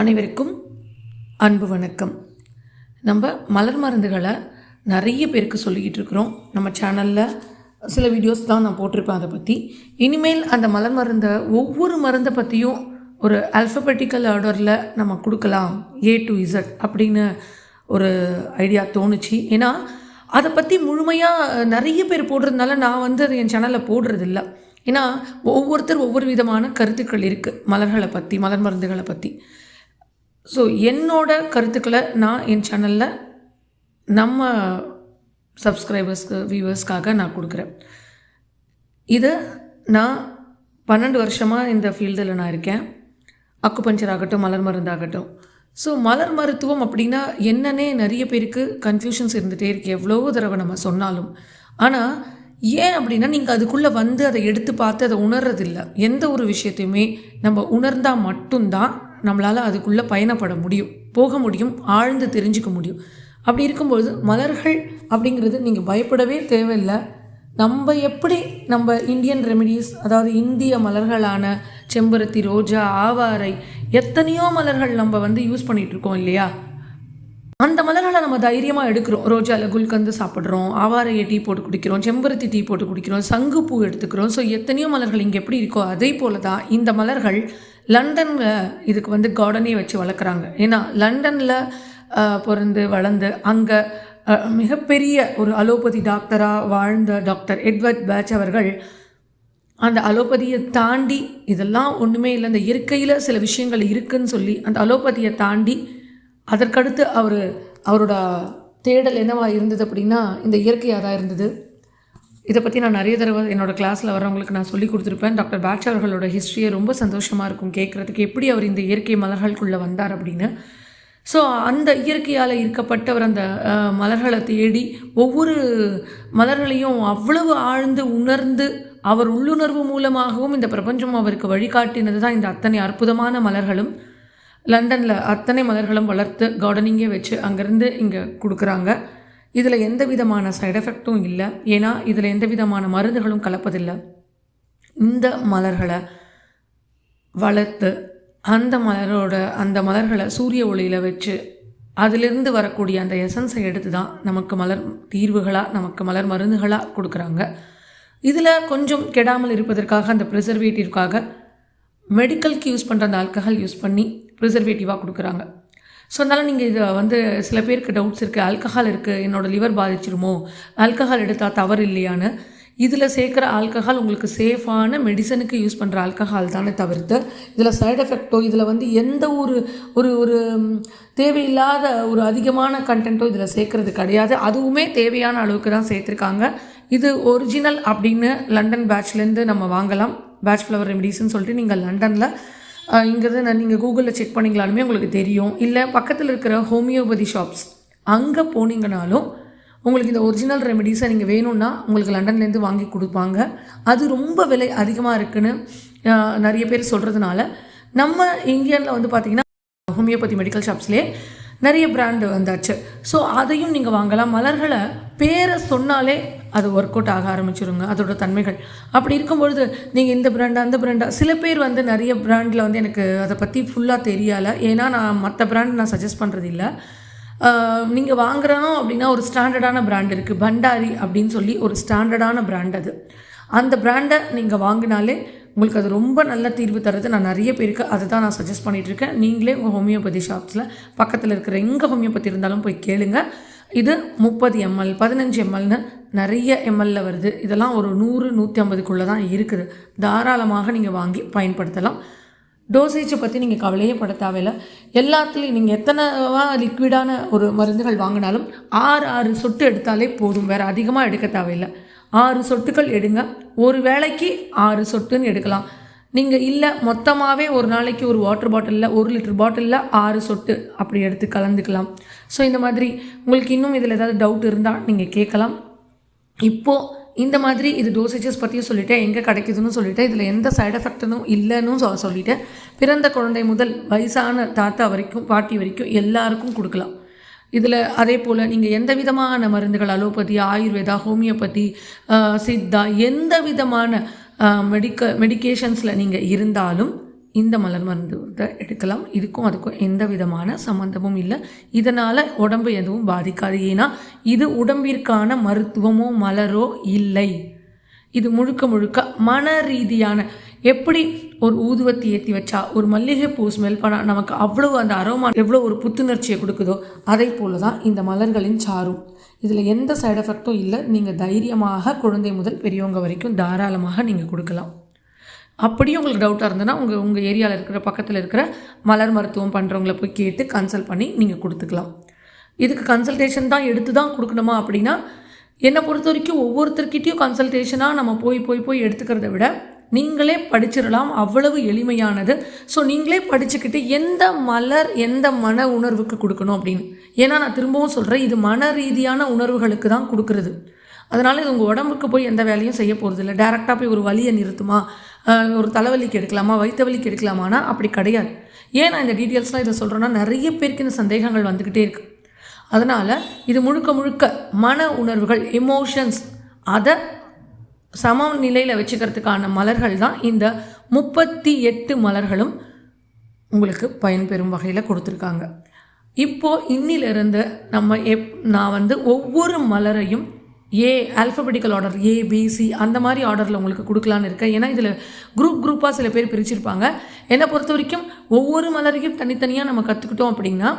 அனைவருக்கும் அன்பு வணக்கம். நம்ம மலர் மருந்துகளை நிறைய பேருக்கு சொல்லிக்கிட்டு இருக்கிறோம். நம்ம சேனலில் சில வீடியோஸ் தான் நான் போட்டிருப்பேன் அதை பற்றி இனிமேல் அந்த மலர் மருந்தை ஒவ்வொரு மருந்தை பற்றியும் ஒரு அல்ஃபபெட்டிக்கல் ஆர்டரில் நம்ம கொடுக்கலாம். ஏ டு இசட் அப்படின்னு ஒரு ஐடியா தோணுச்சு. ஏன்னா அதை பற்றி முழுமையாக நிறைய பேர் போடுறதுனால நான் வந்து அது என் சேனலில் போடுறதில்ல. ஏன்னா ஒவ்வொருத்தர் ஒவ்வொரு விதமான கருத்துக்கள் இருக்குது மலர்களை பற்றி மலர் மருந்துகளை பற்றி ஸோ என்னோட கருத்துக்களை நான் என் சேனலில் நம்ம சப்ஸ்கிரைபர்ஸ்க்கு வியூவர்ஸ்க்காக நான் கொடுக்குறேன். இதை நான் பன்னெண்டு வருஷமாக இந்த ஃபீல்டில் நான் இருக்கேன். அக்குபஞ்சர் ஆகட்டும் மலர் மருந்தாகட்டும் ஸோ மலர் மருத்துவம் அப்படின்னா என்னன்னே நிறைய பேருக்கு கன்ஃபியூஷன்ஸ் இருந்துகிட்டே இருக்கு. எவ்வளோ தடவை நம்ம சொன்னாலும். ஆனால் ஏன் அப்படின்னா நீங்கள் அதுக்குள்ளே வந்து அதை எடுத்து பார்த்து அதை உணர்றதில்ல. எந்த ஒரு விஷயத்தையுமே நம்ம உணர்ந்தால் மட்டும்தான் நம்மளால் அதுக்குள்ளே பயணப்பட முடியும். போக முடியும் ஆழ்ந்து தெரிஞ்சுக்க முடியும். அப்படி இருக்கும்பொழுது மலர்கள் அப்படிங்கிறது நீங்கள் பயப்படவே தேவையில்லை. நம்ம எப்படி நம்ம இந்தியன் ரெமெடிஸ் அதாவது இந்திய மலர்களான செம்பருத்தி ரோஜா ஆவாரை எத்தனையோ மலர்கள் நம்ம வந்து யூஸ் பண்ணிகிட்டு இருக்கோம் இல்லையா? அந்த மலர்களை நம்ம தைரியமாக எடுக்கிறோம். ரோஜாவில் குல்கந்து சாப்பிட்றோம் ஆவாரையை டீ போட்டு குடிக்கிறோம் செம்பருத்தி டீ போட்டு குடிக்கிறோம் சங்குப்பூ எடுத்துக்கிறோம். ஸோ எத்தனையோ மலர்கள் இங்கே எப்படி இருக்கோ அதே போல தான் இந்த மலர்கள் லண்டனில் இதுக்கு வந்து கார்டனே வச்சு வளர்க்குறாங்க. ஏன்னா லண்டனில் பிறந்து வளர்ந்து அங்கே மிகப்பெரிய ஒரு அலோபதி டாக்டராக வாழ்ந்த டாக்டர் எட்வர்ட் பேட்ச் அவர்கள் அந்த அலோபதியை தாண்டி இதெல்லாம் ஒன்றுமே இல்லை. இந்த இயற்கையில் சில விஷயங்கள் இருக்குதுன்னு சொல்லி அந்த அலோபதியை தாண்டி அதற்கடுத்து அவர் அவரோட தேடல் என்னவாக இருந்தது அப்படின்னா இந்த இயற்கையாக தான் இருந்தது. இதை பற்றி நான் நிறைய தடவை என்னோடய கிளாஸில் வரவங்களுக்கு நான் சொல்லி கொடுத்துருப்பேன். டாக்டர் பேட்ச் அவர்களோட ஹிஸ்ட்ரியை ரொம்ப சந்தோஷமாக இருக்கும் கேட்குறதுக்கு எப்படி அவர் இந்த இயற்கை மலர்களுக்குள்ளே வந்தார் அப்படின்னு. ஸோ அந்த இயற்கையால் ஈர்க்கப்பட்டவர் அந்த மலர்களை தேடி ஒவ்வொரு மலர்களையும் அவ்வளவு ஆழ்ந்து உணர்ந்து அவர் உள்ளுணர்வு மூலமாகவும் இந்த பிரபஞ்சம் அவருக்கு வழிகாட்டினது தான் இந்த அத்தனை அற்புதமான மலர்களும். லண்டனில் அத்தனை மலர்களும் வளர்த்து கார்டனிங்கே வச்சு அங்கேருந்து இங்கே கொடுக்குறாங்க. இதில் எந்த விதமான சைடு எஃபெக்டும் இல்லை. ஏன்னா இதில் எந்த விதமான மருந்துகளும் கலப்பதில்லை. இந்த மலர்களை வளர்த்து அந்த மலரோட அந்த மலர்களை சூரிய ஒளியில் வச்சு அதிலிருந்து வரக்கூடிய அந்த எசன்ஸை எடுத்து தான் நமக்கு மலர் தீர்வுகளாக நமக்கு மலர் மருந்துகளாக கொடுக்குறாங்க. இதில் கொஞ்சம் கெடாமல் இருப்பதற்காக அந்த ப்ரிசர்வேட்டிவ்காக மெடிக்கலுக்கு யூஸ் பண்ணுற அந்த ஆல்கஹால் யூஸ் பண்ணி ப்ரிசர்வேட்டிவாக கொடுக்குறாங்க. ஸோ அதனால் நீங்கள் இதை வந்து சில பேருக்கு டவுட்ஸ் இருக்குது ஆல்கஹால் இருக்குது என்னோடய லிவர் பாதிச்சிருமோ ஆல்கஹால் எடுத்தால் தவறு இல்லையான்னு இதில் சேர்க்குற ஆல்கஹால் உங்களுக்கு சேஃபான மெடிசனுக்கு யூஸ் பண்ணுற ஆல்கஹால் தானே தவிர்த்து இதில் சைடு எஃபெக்டோ இதில் வந்து எந்த ஒரு ஒரு ஒரு தேவையில்லாத ஒரு அதிகமான கண்டென்ட்டோ இதில் சேர்க்குறது கிடையாது. அதுவுமே தேவையான அளவுக்கு தான் சேர்த்துருக்காங்க. இது ஒரிஜினல் அப்படின்னு லண்டன் பேட்ச்லேருந்து நம்ம வாங்கலாம். பேட்ச் ஃப்ளவர் ரெமிடிஸ்ன்னு சொல்லிட்டு நீங்கள் லண்டனில் இங்கிறது நான் நீங்கள் கூகுளில் செக் பண்ணிங்களாலுமே உங்களுக்கு தெரியும். இல்லை பக்கத்தில் இருக்கிற ஹோமியோபதி ஷாப்ஸ் அங்கே போனீங்கனாலும் உங்களுக்கு இந்த ஒரிஜினல் ரெமெடிஸை நீங்கள் வேணும்னா உங்களுக்கு லண்டன்லேருந்து வாங்கி கொடுப்பாங்க. அது ரொம்ப விலை அதிகமாக இருக்குன்னு நிறைய பேர் சொல்கிறதுனால நம்ம இந்தியாவில் வந்து பார்த்திங்கன்னா ஹோமியோபதி மெடிக்கல் ஷாப்ஸ்லேயே நிறைய பிராண்டு வந்தாச்சு. ஸோ அதையும் நீங்கள் வாங்கலாம். மலர்களை பேரை சொன்னாலே அது ஒர்க் அவுட் ஆக ஆரம்பிச்சிருங்க அதோட தன்மைகள். அப்படி இருக்கும்பொழுது நீங்கள் இந்த பிராண்டா அந்த பிராண்டா சில பேர் வந்து நிறைய பிராண்டில் வந்து எனக்கு அதை பற்றி ஃபுல்லாக தெரியலை. ஏன்னா நான் மற்ற பிராண்ட் நான் சஜஸ்ட் பண்ணுறது இல்லை நீங்கள் வாங்குறோம் அப்படின்னா ஒரு ஸ்டாண்டர்டான பிராண்ட் இருக்குது பண்டாரி அப்படின்னு சொல்லி ஒரு ஸ்டாண்டர்டான பிராண்ட் அது. அந்த பிராண்டை நீங்கள் வாங்கினாலே உங்களுக்கு அது ரொம்ப நல்ல தீர்வு தருது நான் நிறைய பேருக்கு அதை தான் நான் சஜஸ்ட் பண்ணிகிட்ருக்கேன் நீங்களே உங்கள் ஹோமியோபதி ஷாப்ஸில் பக்கத்தில் இருக்கிற எங்கே ஹோமியோபதி இருந்தாலும் போய் கேளுங்கள் இது முப்பது எம்எல் பதினஞ்சு எம்எல்னு நிறைய எம்எல்ல வருது. இதெல்லாம் ஒரு நூறு நூற்றி ஐம்பதுக்குள்ளே தான் இருக்குது. தாராளமாக நீங்கள் வாங்கி பயன்படுத்தலாம். டோசேஜை பற்றி நீங்கள் கவலையே பட தேவையில்லை. எல்லாத்துலேயும் நீங்கள் எத்தனைவா லிக்விடான ஒரு மருந்துகள் வாங்கினாலும் ஆறு ஆறு சொட்டு எடுத்தாலே போதும். வேறு அதிகமாக எடுக்க தேவையில்லை. ஆறு சொட்டுகள் எடுங்க. ஒரு வேளைக்கு ஆறு சொட்டுன்னு எடுக்கலாம். நீங்கள் இல்லை மொத்தமாகவே ஒரு நாளைக்கு ஒரு வாட்டர் பாட்டிலில் ஒரு லிட்டர் பாட்டிலில் ஆறு சொட்டு அப்படி எடுத்து கலந்துக்கலாம். ஸோ இந்த மாதிரி உங்களுக்கு இன்னும் இதில் ஏதாவது டவுட் இருந்தால் நீங்கள் கேட்கலாம். இப்போது இந்த மாதிரி இது டோசேஜஸ் பற்றியும் சொல்லிவிட்டேன் எங்கே கிடைக்குதுன்னு சொல்லிவிட்டு இதில் எந்த சைடு எஃபெக்ட்னும் இல்லைன்னு சொ சொல்லிவிட்டேன் பிறந்த குழந்தை முதல் வயசான தாத்தா வரைக்கும் பாட்டி வரைக்கும் எல்லாருக்கும் கொடுக்கலாம். இதில் அதே போல் நீங்கள் எந்த விதமான மருந்துகள் அலோபதி ஆயுர்வேதா ஹோமியோபதி சித்தா எந்த விதமான மெடிக்க மெடிக்கேஷன்ஸில் நீங்கள் இருந்தாலும் இந்த மலர் மருந்து எடுக்கலாம். இதுக்கும் அதுக்கும் எந்த விதமான சம்மந்தமும் இல்லை. இதனால் உடம்பு எதுவும் பாதிக்காது. ஏன்னா இது உடம்பிற்கான மருத்துவமோ மலரோ இல்லை. இது முழுக்க முழுக்க மன ரீதியான எப்படி ஒரு ஊதுவத்தி ஏற்றி வச்சா ஒரு மல்லிகை பூ ஸ்மெல் பண்ணால் நமக்கு அவ்வளோ அந்த அரோமா எவ்வளோ ஒரு புத்துணர்ச்சியை கொடுக்குதோ அதை போல தான் இந்த மலர்களின் சாரும். இதில் எந்த சைடு எஃபெக்டும் இல்லை. நீங்கள் தைரியமாக குழந்தை முதல் பெரியவங்க வரைக்கும் தாராளமாக நீங்கள் கொடுக்கலாம். அப்படியும் உங்களுக்கு டவுட்டாக இருந்ததுன்னா உங்கள் உங்கள் ஏரியாவில் இருக்கிற பக்கத்தில் இருக்கிற மலர் மருத்துவம் பண்ணுறவங்கள போய் கேட்டு கன்சல்ட் பண்ணி நீங்கள் கொடுத்துக்கலாம். இதுக்கு கன்சல்டேஷன் தான் எடுத்து தான் கொடுக்கணுமா அப்படின்னா என்னை பொறுத்த வரைக்கும் ஒவ்வொருத்தர்கிட்டையும் கன்சல்டேஷனாக நம்ம போய் போய் போய் எடுத்துக்கிறத விட நீங்களே படிச்சிடலாம். அவ்வளவு எளிமையானது. ஸோ நீங்களே படிச்சுக்கிட்டு எந்த மலர் எந்த மன உணர்வுக்கு கொடுக்கணும் அப்படின்னு? ஏன்னா நான் திரும்பவும் சொல்கிறேன் இது மன ரீதியான உணர்வுகளுக்கு தான் கொடுக்குறது. அதனால் இது உங்கள் உடம்புக்கு போய் எந்த வேலையும் செய்ய போகிறது இல்லை டேரெக்டாக போய் ஒரு வலியை நிறுத்துமா? ஒரு தலைவலிக்கு எடுக்கலாமா வயிற்று வலிக்கு எடுக்கலாமானா அப்படி கிடையாது. ஏன் நான் இந்த டீட்டெயில்ஸ்லாம் இதை சொல்கிறேன்னா நிறைய பேருக்கு இந்த சந்தேகங்கள் வந்துக்கிட்டே இருக்குது அதனால் இது முழுக்க முழுக்க மன உணர்வுகள் எமோஷன்ஸ் அதை சம நிலையில் வச்சுக்கிறதுக்கான மலர்கள் தான் இந்த முப்பத்தி எட்டு மலர்களும் உங்களுக்கு பயன்பெறும் வகையில் கொடுத்துருக்காங்க. இப்போது இன்னிலிருந்து நம்ம எப் நான் வந்து ஒவ்வொரு மலரையும் ஏ ஆல்ஃபபெட்டிக்கல் ஆர்டர் ஏ பிசி அந்த மாதிரி ஆர்டரில் உங்களுக்கு கொடுக்கலான்னு இருக்கேன். ஏன்னா இதில் குரூப் குரூப்பாக சில பேர் பிரிச்சிருப்பாங்க. என்னை பொறுத்த வரைக்கும் ஒவ்வொரு மலரையும் தனித்தனியாக நம்ம கற்றுக்கிட்டோம் அப்படின்னா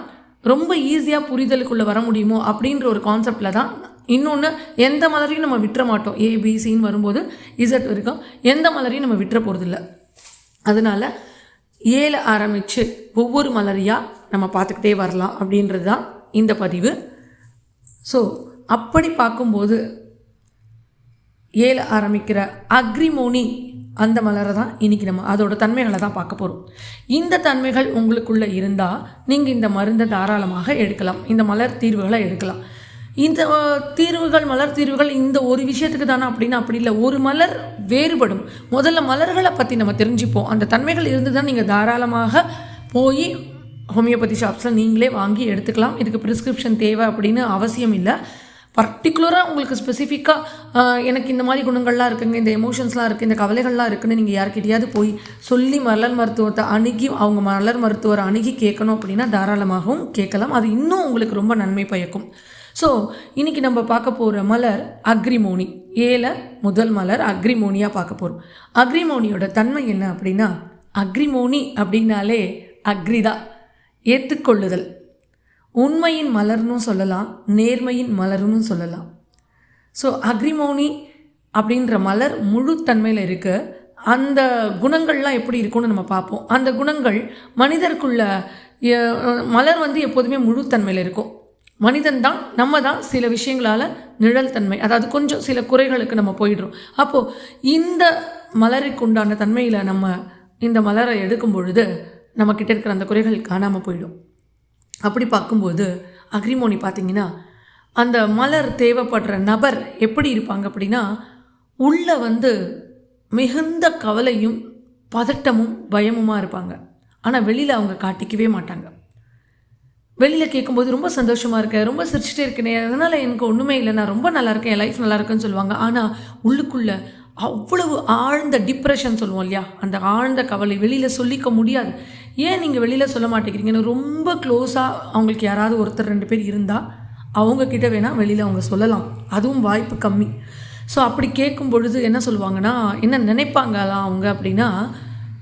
ரொம்ப ஈஸியாக புரிதலுக்குள்ளே வர முடியுமோ அப்படின்ற ஒரு கான்செப்டில் தான் இன்னொன்று எந்த மலரையும் நம்ம விட்டுற மாட்டோம். ஏபிசின்னு வரும்போது இசட் வரைக்கும் எந்த மலரையும் நம்ம விட்டுற போகிறதில்ல அதனால் ஏல ஆரம்பித்து ஒவ்வொரு மலரியாக நம்ம பார்த்துக்கிட்டே வரலாம் அப்படின்றது தான் இந்த பதிவு. ஸோ அப்படி பார்க்கும்போது ஏழு ஆரம்பிக்கிற அக்ரிமோனி அந்த மலரை தான் இன்றைக்கி நம்ம அதோட தன்மைகளை தான் பார்க்க போகிறோம் இந்த தன்மைகள் உங்களுக்குள்ளே இருந்தால் நீங்கள் இந்த மருந்தை தாராளமாக எடுக்கலாம். இந்த மலர் தீர்வுகளை எடுக்கலாம். இந்த தீர்வுகள் மலர் தீர்வுகள் இந்த ஒரு விஷயத்துக்கு தானே அப்படின்னு அப்படி இல்லை. ஒரு மலர் வேறுபடும். முதல்ல மலர்களை பற்றி நம்ம தெரிஞ்சுப்போம். அந்த தன்மைகள் இருந்து தான் நீங்கள் தாராளமாக போய் ஹோமியோபதி ஷாப்ஸில் நீங்களே வாங்கி எடுத்துக்கலாம். இதுக்கு ப்ரிஸ்கிரிப்ஷன் தேவை அப்படின்னு அவசியம் இல்லை. பர்டிகுலராக உங்களுக்கு ஸ்பெசிஃபிக்காக எனக்கு இந்த மாதிரி குணங்கள்லாம் இருக்குங்க இந்த எமோஷன்ஸ்லாம் இருக்குது இந்த கவலைகள்லாம் இருக்குன்னு நீங்கள் யார்கிட்டயாவது போய் சொல்லி மலர் மருத்துவத்தை அணுகி அவங்க மலர் மருத்துவரை அணுகி கேட்கணும் அப்படின்னா தாராளமாகவும் கேட்கலாம். அது இன்னும் உங்களுக்கு ரொம்ப நன்மை பயக்கும். ஸோ இன்றைக்கி நம்ம பார்க்க போகிற மலர் அக்ரிமோனி. ஏல முதல் மலர் அக்ரிமோனியாக பார்க்க போகிறோம் அக்ரிமோனியோட தன்மை என்ன அப்படின்னா அக்ரிமோனி அப்படின்னாலே அக்ரிதா ஏற்றுக்கொள்ளுதல் உண்மையின் மலர்னும் சொல்லலாம் நேர்மையின் மலர்னும் சொல்லலாம். ஸோ அக்ரிமோனி அப்படின்ற மலர் முழு தன்மையில் இருக்குது அந்த குணங்கள்லாம் எப்படி இருக்கும்னு நம்ம பார்ப்போம். அந்த குணங்கள் மனிதருக்குள்ள மலர் வந்து எப்போதுமே முழுத்தன்மையில் இருக்கும். மனிதன் தான் நம்ம தான் சில விஷயங்களால் நிழல் தன்மை அதாவது கொஞ்சம் சில குறைகளுக்கு நம்ம போயிடுறோம். அப்போது இந்த மலருக்கு உண்டான தன்மையில் நம்ம இந்த மலரை எடுக்கும் பொழுது நம்மக்கிட்ட இருக்கிற அந்த குறைகள் காணாமல் போயிடும். அப்படி பார்க்கும்போது அக்ரிமோனி பார்த்தீங்கன்னா அந்த மலர் தேவைப்படுற நபர் எப்படி இருப்பாங்க அப்படின்னா உள்ளே வந்து மிகுந்த கவலையும் பதட்டமும் பயமுமா இருப்பாங்க. ஆனால் வெளியில் அவங்க காட்டிக்கவே மாட்டாங்க. வெளியில் கேட்கும்போது ரொம்ப சந்தோஷமாக இருக்கேன் ரொம்ப சிரிச்சிட்டே இருக்கேனே அதனால் எனக்கு ஒன்றுமே இல்லை நான் ரொம்ப நல்லா இருக்கேன் என் லைஃப் நல்லா இருக்குன்னு சொல்லுவாங்க. ஆனால் உள்ளுக்குள்ள அவ்வளவு ஆழ்ந்த டிப்ரெஷன் சொல்லுவோம் இல்லையா? அந்த ஆழ்ந்த கவலை வெளியில் சொல்லிக்க முடியாது. ஏன் நீங்கள் வெளியில் சொல்ல மாட்டேங்கிறீங்கன்னு ரொம்ப க்ளோஸாக அவங்களுக்கு யாராவது ஒருத்தர் ரெண்டு பேர் இருந்தால் அவங்கக்கிட்ட வேணால் வெளியில் அவங்க சொல்லலாம். அதுவும் வாய்ப்பு கம்மி. ஸோ அப்படி கேட்கும் பொழுது என்ன சொல்லுவாங்கன்னா என்ன நினைப்பாங்களா அவங்க அப்படின்னா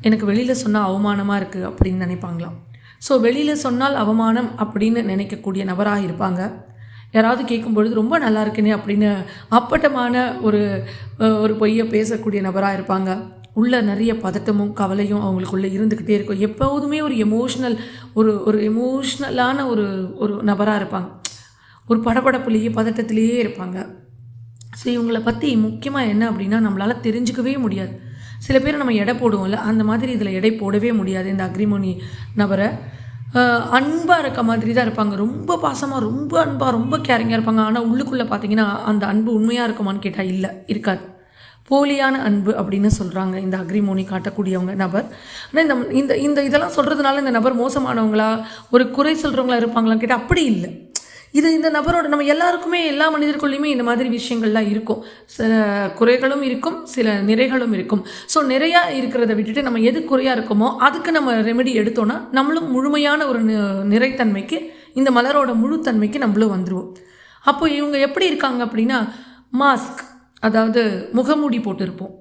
எனக்கு வெளியில் சொன்னால் அவமானமாக இருக்குது அப்படின்னு நினைப்பாங்களாம். ஸோ வெளியில் சொன்னால் அவமானம் அப்படின்னு நினைக்கக்கூடிய நபராக இருப்பாங்க. யாராவது கேட்கும் பொழுது ரொம்ப நல்லா இருக்குனே அப்படின்னு அப்பட்டமான ஒரு ஒரு பொய்யை பேசக்கூடிய நபராக இருப்பாங்க. உள்ள நிறைய பதட்டமும் கவலையும் அவங்களுக்குள்ளே இருந்துக்கிட்டே இருக்கும். எப்போதுமே ஒரு எமோஷ்னல் ஒரு ஒரு எமோஷ்னலான ஒரு ஒரு நபராக இருப்பாங்க. ஒரு படபடப்புலேயே பதட்டத்திலேயே இருப்பாங்க. ஸோ இவங்களை பற்றி முக்கியமாக என்ன அப்படின்னா நம்மளால் தெரிஞ்சுக்கவே முடியாது. சில பேர் நம்ம எடை போடுவோம்ல அந்த மாதிரி இதில் எடை போடவே முடியாது இந்த அக்ரிமோனி நபரை. அன்பாக இருக்க மாதிரி தான் இருப்பாங்க. ரொம்ப பாசமாக ரொம்ப அன்பாக ரொம்ப கேரிங்காக இருப்பாங்க. ஆனால் உள்ளுக்குள்ளே பார்த்தீங்கன்னா அந்த அன்பு உண்மையாக இருக்குமான்னு கேட்டால் இல்லை இருக்காது. போலியான அன்பு அப்படின்னு சொல்கிறாங்க இந்த அக்ரிமோனி காட்டக்கூடியவங்க நபர். ஆனால் இந்த இந்த இந்த இதெல்லாம் சொல்கிறதுனால இந்த நபர் மோசமானவங்களா ஒரு குறை சொல்கிறவங்களா இருப்பாங்களான்னு கேட்டால் அப்படி இல்லை. இது இந்த நபரோட நம்ம எல்லாருக்குமே எல்லா மனிதர்களுமே இந்த மாதிரி விஷயங்கள்லாம் இருக்கும். சில குறைகளும் இருக்கும் சில நிறைகளும் இருக்கும். ஸோ நிறையா இருக்கிறத விட்டுட்டு நம்ம எது குறையாக இருக்கோமோ அதுக்கு நம்ம ரெமெடி எடுத்தோன்னா நம்மளும் முழுமையான ஒரு நிறைத்தன்மைக்கு இந்த மலரோட முழுத்தன்மைக்கு நம்மளும் வந்துடுவோம் அப்போ இவங்க எப்படி இருக்காங்க அப்படின்னா மாஸ்க் அதாவது முகமூடி போட்டிருப்போம்.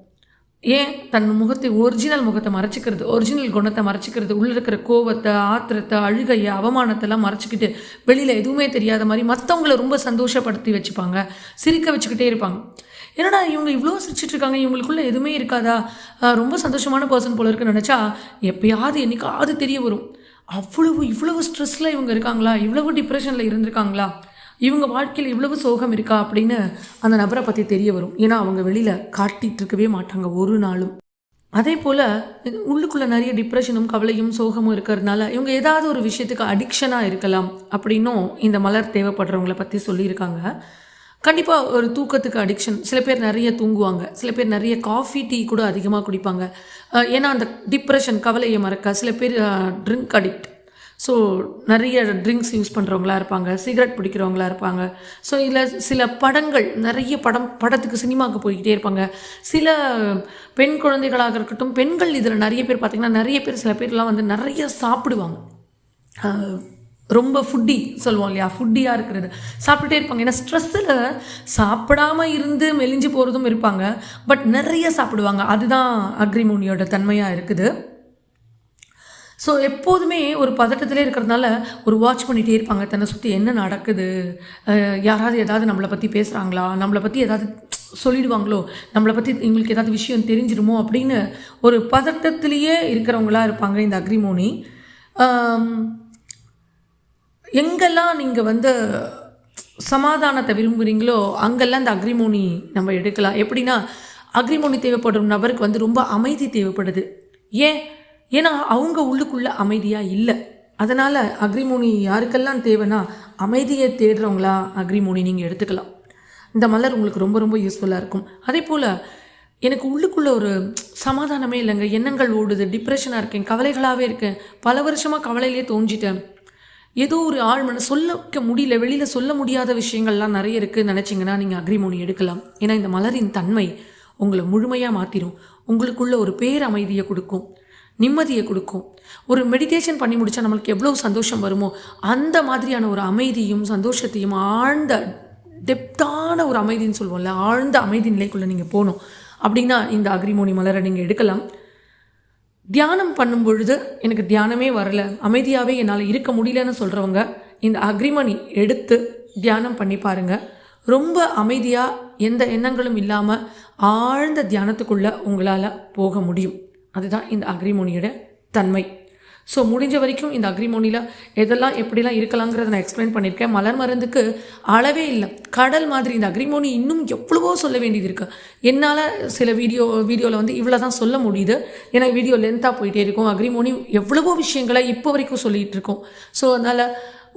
ஏன் தன் முகத்தை ஒரிஜினல் முகத்தை மறைச்சிக்கிறது? ஒரிஜினல் குணத்தை மறைச்சிக்கிறது. உள்ள இருக்கிற கோவத்தை ஆத்திரத்தை அழுகையை அவமானத்தெல்லாம் மறைச்சிக்கிட்டு வெளியில் எதுவுமே தெரியாத மாதிரி மற்றவங்கள ரொம்ப சந்தோஷப்படுத்தி வச்சுப்பாங்க. சிரிக்க வச்சுக்கிட்டே இருப்பாங்க. என்னடா இவங்க இவ்வளோ சிரிச்சிட்டு இருக்காங்க? இவங்களுக்குள்ளே எதுவுமே இருக்காதா? ரொம்ப சந்தோஷமான பர்சன் போல இருக்குன்னு நினச்சா எப்பயாவது என்னைக்காவது தெரிய வரும். அவ்வளவு இவ்வளவு ஸ்ட்ரெஸ்ஸில் இவங்க இருக்காங்களா? இவ்வளவு டிப்ரெஷனில் இருந்திருக்காங்களா? இவங்க வாழ்க்கையில் இவ்வளவு சோகம் இருக்கா அப்படின்னு அந்த நபரை பற்றி தெரிய வரும். ஏன்னா அவங்க வெளியில் காட்டிகிட்டு இருக்கவே மாட்டாங்க ஒரு நாளும். அதே போல் உள்ளுக்குள்ளே நிறைய டிப்ரெஷனும் கவலையும் சோகமும் இருக்கிறதுனால இவங்க ஏதாவது ஒரு விஷயத்துக்கு அடிக்ஷனாக இருக்கலாம் அப்படின்னும் இந்த மலர் தேவைப்படுறவங்கள பற்றி சொல்லியிருக்காங்க. கண்டிப்பாக ஒரு தூக்கத்துக்கு அடிக்ஷன் சில பேர் நிறைய தூங்குவாங்க. சில பேர் நிறைய காஃபி டீ கூட அதிகமாக குடிப்பாங்க. ஏன்னா அந்த டிப்ரெஷன் கவலையை மறக்க. சில பேர் ட்ரிங்க் அடிக்ட் ஸோ நிறைய ட்ரிங்க்ஸ் யூஸ் பண்ணுறவங்களா இருப்பாங்க சிகரெட் பிடிக்கிறவங்களா இருப்பாங்க. ஸோ இதில் சில படங்கள் நிறைய படம் படத்துக்கு சினிமாவுக்கு போய்கிட்டே இருப்பாங்க. சில பெண் குழந்தைகளாக இருக்கட்டும் பெண்கள் இதில் நிறைய பேர் பார்த்திங்கன்னா நிறைய பேர் சில பேர்லாம் வந்து நிறைய சாப்பிடுவாங்க. ரொம்ப ஃபுட்டி சொல்லுவோம் இல்லையா? ஃபுட்டியாக இருக்கிறது. சாப்பிட்டுட்டே இருப்பாங்க. ஏன்னா ஸ்ட்ரெஸ்ஸில் சாப்பிடாமல் இருந்து மெலிஞ்சு போகிறதும் இருப்பாங்க. பட் நிறைய சாப்பிடுவாங்க. அதுதான் அக்ரிமோனியோட தன்மையாக இருக்குது. ஸோ எப்போதுமே ஒரு பதட்டத்திலே இருக்கிறதுனால ஒரு வாட்ச் பண்ணிகிட்டே இருப்பாங்க. தன்னை சுற்றி என்ன நடக்குது? யாராவது ஏதாவது நம்மளை பற்றி பேசுகிறாங்களா நம்மளை பற்றி ஏதாவது சொல்லிடுவாங்களோ? நம்மளை பற்றி இவங்களுக்கு ஏதாவது விஷயம் தெரிஞ்சிருமோ? அப்படின்னு ஒரு பதட்டத்திலேயே இருக்கிறவங்களா இருப்பாங்க இந்த அக்ரிமோனி. எங்கெல்லாம் நீங்கள் வந்து சமாதானத்தை விரும்புகிறீங்களோ அங்கெல்லாம் இந்த அக்ரிமோனி நம்ம எடுக்கலாம். எப்படின்னா அக்ரிமோனி தேவைப்படும் நபருக்கு வந்து ரொம்ப அமைதி தேவைப்படுது. ஏன்? ஏன்னா அவங்க உள்ளுக்குள்ள அமைதியாக இல்லை. அதனால் அக்ரிமோனி யாருக்கெல்லாம் தேவைன்னா அமைதியை தேடுறவங்களா அக்ரிமோனி நீங்கள் எடுத்துக்கலாம். இந்த மலர் உங்களுக்கு ரொம்ப ரொம்ப யூஸ்ஃபுல்லாக இருக்கும். அதே போல் எனக்கு உள்ளுக்குள்ள ஒரு சமாதானமே இல்லைங்க. எண்ணங்கள் ஓடுது டிப்ரெஷனாக இருக்கேன் கவலைகளாகவே இருக்கேன். பல வருஷமாக கவலையிலே தோஞ்சிட்டேன் ஏதோ ஒரு ஆழ்மன சொல்லிக்க முடியல வெளியில் சொல்ல முடியாத விஷயங்கள்லாம் நிறைய இருக்குதுன்னு நினச்சிங்கன்னா நீங்கள் அக்ரிமோனி எடுக்கலாம். ஏன்னா இந்த மலரின் தன்மை உங்களை முழுமையாக மாற்றிடும் உங்களுக்குள்ள ஒரு பேர் அமைதியை கொடுக்கும். நிம்மதியை கொடுக்கும். ஒரு மெடிடேஷன் பண்ணி முடித்தா நம்மளுக்கு எவ்வளோ சந்தோஷம் வருமோ அந்த மாதிரியான ஒரு அமைதியும் சந்தோஷத்தையும் ஆழ்ந்த டெப்தான ஒரு அமைதின்னு சொல்லுவோம்ல ஆழ்ந்த அமைதி நிலைக்குள்ளே நீங்கள் போகணும். அப்படின்னா இந்த அக்ரிமோனி மலரை நீங்கள் எடுக்கலாம். தியானம் பண்ணும் பொழுது எனக்கு தியானமே வரல அமைதியாகவே என்னால் இருக்க முடியலன்னு சொல்கிறவங்க இந்த அக்ரிமணி எடுத்து தியானம் பண்ணி பாருங்கள் ரொம்ப அமைதியாக எந்த எண்ணங்களும் இல்லாமல் ஆழ்ந்த தியானத்துக்குள்ளே உங்களால் போக முடியும். அதுதான் இந்த அக்ரிமோனியோட தன்மை. ஸோ முடிஞ்ச வரைக்கும் இந்த அக்ரிமோனியில் எதெல்லாம் எப்படிலாம் இருக்கலாங்கிறத நான் எக்ஸ்பிளைன் பண்ணியிருக்கேன் மலர் மருந்துக்கு அளவே இல்லை. கடல் மாதிரி இந்த அக்ரிமோனி இன்னும் எவ்வளவோ சொல்ல வேண்டியது இருக்குது என்னால் சில வீடியோ வீடியோவில் வந்து இவ்வளோ தான் சொல்ல முடியுது. ஏன்னா வீடியோ லென்த்தாக போயிட்டே இருக்கும். அக்ரிமோனி எவ்வளவோ விஷயங்களை இப்போ வரைக்கும் சொல்லிகிட்டு இருக்கோம். ஸோ அதனால்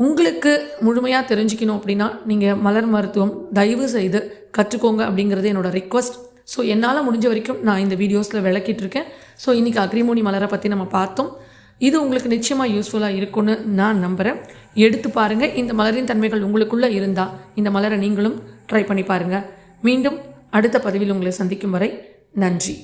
உங்களுக்கு முழுமையாக தெரிஞ்சுக்கணும் அப்படின்னா நீங்கள் மலர் மருத்துவம் தயவு செய்து கற்றுக்கோங்க அப்படிங்கிறது என்னோடய ரிக்வஸ்ட் ஸோ என்னால் முடிஞ்ச வரைக்கும் நான் இந்த வீடியோஸில் விளக்கிட்டு இருக்கேன். ஸோ இன்றைக்கி அக்ரிமோனி மலரை பற்றி நம்ம பார்த்தோம். இது உங்களுக்கு நிச்சயமாக யூஸ்ஃபுல்லாக இருக்கும்னு நான் நம்புகிறேன் எடுத்து பாருங்கள் இந்த மலரின் தன்மைகள் உங்களுக்குள்ளே இருந்தால் இந்த மலரை நீங்களும் ட்ரை பண்ணி பாருங்கள் மீண்டும் அடுத்த பதிவில் உங்களை சந்திக்கும் வரை நன்றி.